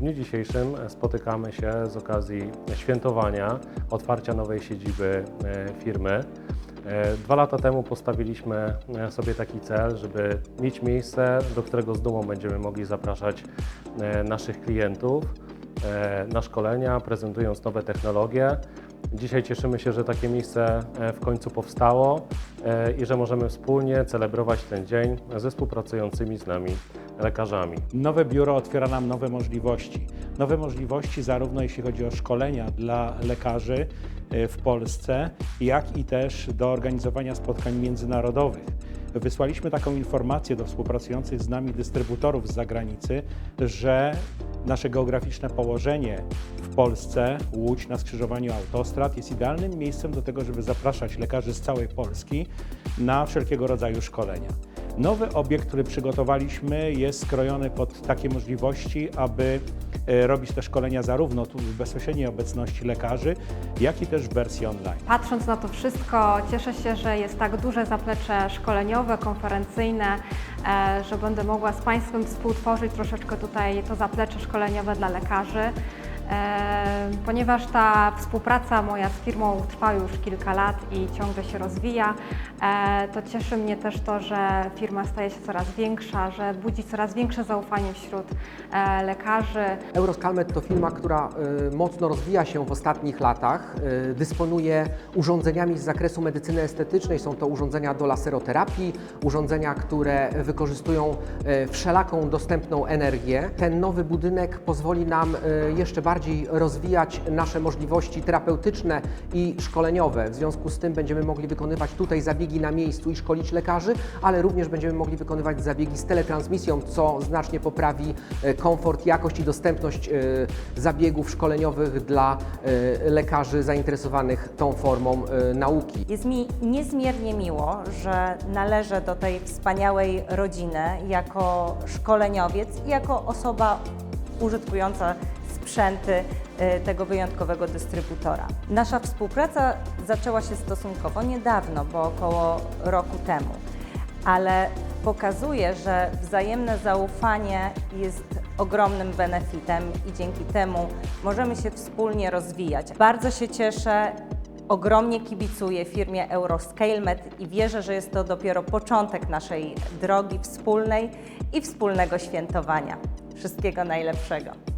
dniu dzisiejszym spotykamy się z okazji świętowania otwarcia nowej siedziby e, firmy. E, Dwa lata temu postawiliśmy e, sobie taki cel, żeby mieć miejsce, do którego z dumą będziemy mogli zapraszać naszych klientów na szkolenia, prezentując nowe technologie. Dzisiaj cieszymy się, że takie miejsce w końcu powstało i że możemy wspólnie celebrować ten dzień ze współpracującymi z nami lekarzami. Nowe biuro otwiera nam nowe możliwości. Nowe możliwości zarówno jeśli chodzi o szkolenia dla lekarzy e, w Polsce, jak i też do organizowania spotkań międzynarodowych. Wysłaliśmy taką informację do współpracujących z nami dystrybutorów z zagranicy, że nasze geograficzne położenie Polsce, Łódź na skrzyżowaniu autostrad, jest idealnym miejscem do tego, żeby zapraszać lekarzy z całej Polski na wszelkiego rodzaju szkolenia. Nowy obiekt, który przygotowaliśmy, jest skrojony pod takie możliwości, aby e, robić te szkolenia zarówno tu w bezpośredniej obecności lekarzy, jak i też w wersji online. Patrząc na to wszystko, cieszę się, że jest tak duże zaplecze szkoleniowe, konferencyjne, e, że będę mogła z Państwem współtworzyć troszeczkę tutaj to zaplecze szkoleniowe dla lekarzy. E, Ponieważ ta współpraca moja z firmą trwa już kilka lat i ciągle się rozwija, e, to cieszy mnie też to, że firma staje się coraz większa, że budzi coraz większe zaufanie wśród e, lekarzy. Euroscalmet to firma, która mocno rozwija się w ostatnich latach. Dysponuje urządzeniami z zakresu medycyny estetycznej. Są to urządzenia do laseroterapii, urządzenia, które wykorzystują wszelaką dostępną energię. Ten nowy budynek pozwoli nam jeszcze bardziej rozwijać nasze możliwości terapeutyczne i szkoleniowe. W związku z tym będziemy mogli wykonywać tutaj zabiegi na miejscu i szkolić lekarzy, ale również będziemy mogli wykonywać zabiegi z teletransmisją, co znacznie poprawi e, komfort, jakość i dostępność e, zabiegów szkoleniowych dla e, lekarzy zainteresowanych tą formą nauki. Jest mi niezmiernie miło, że należę do tej wspaniałej rodziny jako szkoleniowiec i jako osoba użytkująca sprzęty y, tego wyjątkowego dystrybutora. Nasza współpraca zaczęła się stosunkowo niedawno, bo około roku temu, ale pokazuje, że wzajemne zaufanie jest ogromnym benefitem i dzięki temu możemy się wspólnie rozwijać. Bardzo się cieszę Ogromnie kibicuję firmie Euroscalemet i wierzę, że jest to dopiero początek naszej drogi wspólnej i wspólnego świętowania. Wszystkiego najlepszego.